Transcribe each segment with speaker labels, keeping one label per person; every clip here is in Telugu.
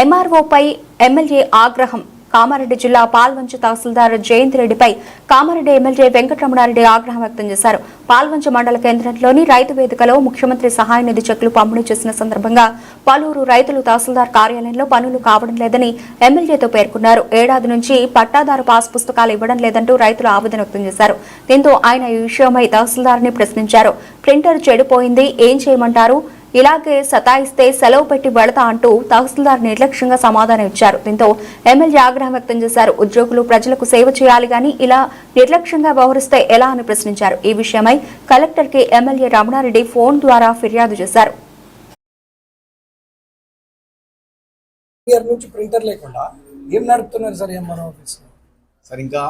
Speaker 1: ఎంఆర్ఓపై ఎమ్మెల్యే ఆగ్రహం. కామారెడ్డి జిల్లా పాల్వంచ తహసీల్దార్ జయంత్ రెడ్డిపై కామారెడ్డి ఎమ్మెల్యే వెంకటరమణారెడ్డి ఆగ్రహం వ్యక్తం చేశారు. పాల్వంచ మండల కేంద్రంలోని రైతు వేదికలో ముఖ్యమంత్రి సహాయ నిధి చెక్కులు పంపిణీ చేసిన సందర్భంగా పలువురు రైతులు తహసీల్దార్ కార్యాలయంలో పనులు కావడం లేదని ఎమ్మెల్యేతో పేర్కొన్నారు. ఏడాది నుంచి పట్టాదారు పాస్ పుస్తకాలు ఇవ్వడం లేదంటూ రైతులు ఆవేదన వ్యక్తం చేశారు. దీంతో ఆయన ఈ విషయమై తహసీల్దార్ని ప్రశ్నించారు. ప్రింటర్ చెడిపోయింది ఏం చేయమంటారు? ఇలాగే సతాయిస్తే సెలవు పెట్టి వెళతా అంటూ తహసీల్దార్ నిర్లక్ష్యంగా సమాధానం ఇచ్చారు. దీంతో ఎమ్మెల్యే ఆగ్రహం వ్యక్తం చేశారు. ఉద్యోగులు ప్రజలకు సేవ చేయాలి గాని ఇలా నిర్లక్ష్యంగా వ్యవహరిస్తే ఎలా అని ప్రశ్నించారు. ఈ విషయమై కలెక్టర్కి ఎమ్మెల్యే రమణారెడ్డి ఫోన్ ద్వారా ఫిర్యాదు చేశారు.
Speaker 2: ఇయర్ నుంచి ప్రింటర్ లేకుండా ఏం నడుపుతున్నారు సార్ ఆఫీస్
Speaker 3: ఇంకా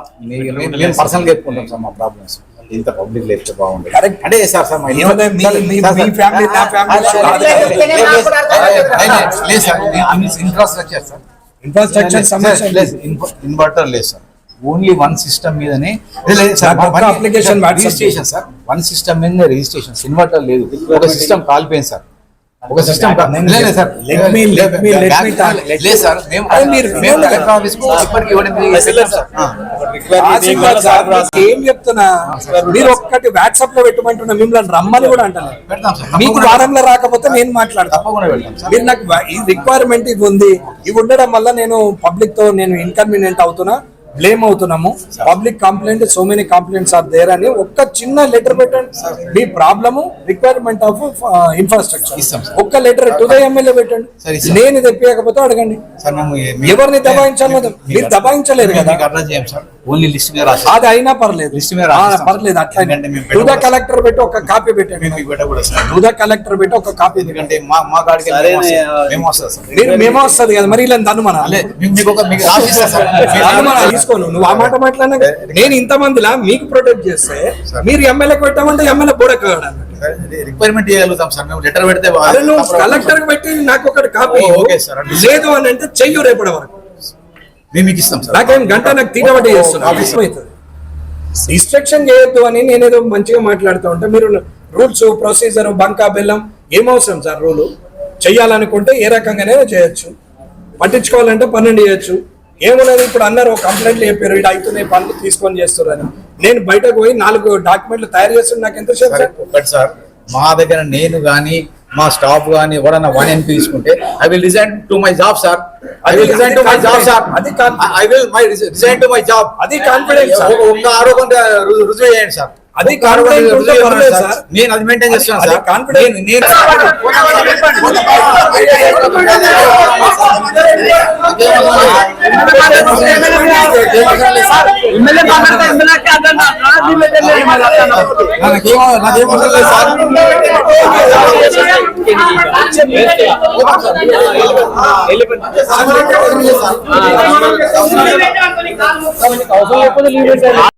Speaker 3: చెప్పుకుంటాం సార్ మా ప్రాబ్లమ్స్ ఇంత పబ్లిక్ లేకపోతే. అంటే sir sir sir infrastructure sir
Speaker 2: infrastructure సమస్య
Speaker 3: ఇన్వర్టర్ లేదు సార్. ఓన్లీ వన్ సిస్టమ్ మీదనే
Speaker 2: WhatsApp
Speaker 3: registration sir one system మీద రిజిస్ట్రేషన్ ఇన్వర్టర్ లేదు. ఒక సిస్టమ్ కాలిపోయింది సార్. ఒక సిస్టమ్ లేదు సార్. లేదు మేము
Speaker 2: మీరు
Speaker 3: మేము కలెక్టర్ ఆఫీస్ ఇప్పటికి ఇవ్వడం
Speaker 2: ఏం చెప్తున్నా? మీరు ఒక్కటి వాట్సాప్లో పెట్టమంటున్నా మిమ్మల్ని రమ్మని కూడా అంటలేదు.
Speaker 3: సార్.
Speaker 2: మీకు వారంలో రాకపోతే నేను మాట్లాడతా
Speaker 3: తప్పకుండా పెడతాం సార్.
Speaker 2: మీరు నాకు ఈ రిక్వైర్మెంట్ ఇది ఉంది. ఇవి ఉండడం వల్ల నేను పబ్లిక్తో నేను ఇన్కన్వీనియంట్ అవుతున్నా. బ్లేమ్ అవుతున్నాము. Public complaint so many complaints are there అని ఒక్క చిన్న లెటర్ పెట్టండి. మీ ప్రాబ్లము రిక్వైర్మెంట్ ఆఫ్ ఇన్ఫ్రాస్ట్రక్చర్. ఒక్క లెటర్ టు ద ఎమ్మెల్యే పెట్టండి. నేను తెప్పియకపోతే అడగండి. ఎవరిని దబాయించాలి? మీరు దబాయించలేదు కదా.
Speaker 3: ఓన్లీ లిస్ట్ మీద రాసి
Speaker 2: అది అయినా పర్లేదు.
Speaker 3: లిస్ట్ మీద.
Speaker 2: పర్లేదు అట్లా టు ద. కలెక్టర్ పెట్టి ఒక కాపీ పెట్టండి.
Speaker 3: మీకు పెట్టకూడదు సార్.
Speaker 2: టు ద కలెక్టర్ పెట్టి ఒక కాపీ
Speaker 3: ఎందుకంటే మా మా కాడికి మేము వస్తాం. మేము వస్తాం సార్.
Speaker 2: మీరు మేమో వస్తుంది కదా మరి ఇలా దనుమన
Speaker 3: అలే మీకు మీకు ఒక మీకు రాసిస్తా సార్.
Speaker 2: దనుమన తీసుకోను. నువ్వు ఆ మాట మాట్లాడినా నేను ఇంతమందిలా మీకు ప్రొటెక్ట్ చేస్తే మీరు ఎమ్మెల్యేకి పెట్టామంటే ఎమ్మెల్యే బుడకాడు
Speaker 3: రిక్వైర్మెంట్ చేయగలుగుతాం సార్. మేము లెటర్ పెడితే
Speaker 2: కలెక్టర్కి పెట్టి నాకు ఒకటి కాపీ
Speaker 3: ఓ, ఓకే సార్.
Speaker 2: లేదు అని అంటే చెయ్యు రేపటి వరకు.
Speaker 3: మేము మీకు ఇస్తాం సార్.
Speaker 2: నాకేం గంట నాకు అవుతుంది డిస్ట్రక్షన్ చేయొద్దు అని నేనేదో మంచిగా మాట్లాడుతూ ఉంటే. మీరు రూల్స్ ప్రొసీజర్ బంకా బెల్లం ఏమవసరం సార్ రూలు? చెయ్యాలనుకుంటే ఏ రకంగానే చేయొచ్చు. పట్టించుకోవాలంటే పన్నెండు చేయొచ్చు. ఏమున్నది ఇప్పుడు అన్నారు ఒక కంప్లైంట్లు చెప్పారు ఇటు అవుతున్నాయి పనులు తీసుకొని చేస్తారని నేను బయటకు పోయి నాలుగు డాక్యుమెంట్లు తయారు చేస్తున్నా. నాకు ఎంత సేపు
Speaker 3: సార్ మా దగ్గర నేను కానీ మా స్టాఫ్ కానీ ఎవరైనా వన్ ఎంపీ తీసుకుంటే I will resign to my job sir I will resign to my job sir
Speaker 2: అది.
Speaker 3: I will my resign to my job
Speaker 2: అది కాన్ఫిడెన్స్ సార్
Speaker 3: ఒక్క ఆరోగ్యం రుజువు చేయండి సార్
Speaker 2: అది
Speaker 3: ఒక్క ఆరోగ్యం
Speaker 2: confidence
Speaker 3: రుజువు
Speaker 2: ఉంటే
Speaker 3: చేయండి
Speaker 2: పర్లేదు
Speaker 3: సార్.
Speaker 2: సార్.
Speaker 3: నేను అది మెయింటైన్ చేస్తున్నాను
Speaker 2: అది
Speaker 3: సార్
Speaker 2: confidence.
Speaker 3: నేను నాకేమో నాకేమో ఉండలేదు సార్
Speaker 4: అవసరం లేకపోతే లీవ్ పెట్టారు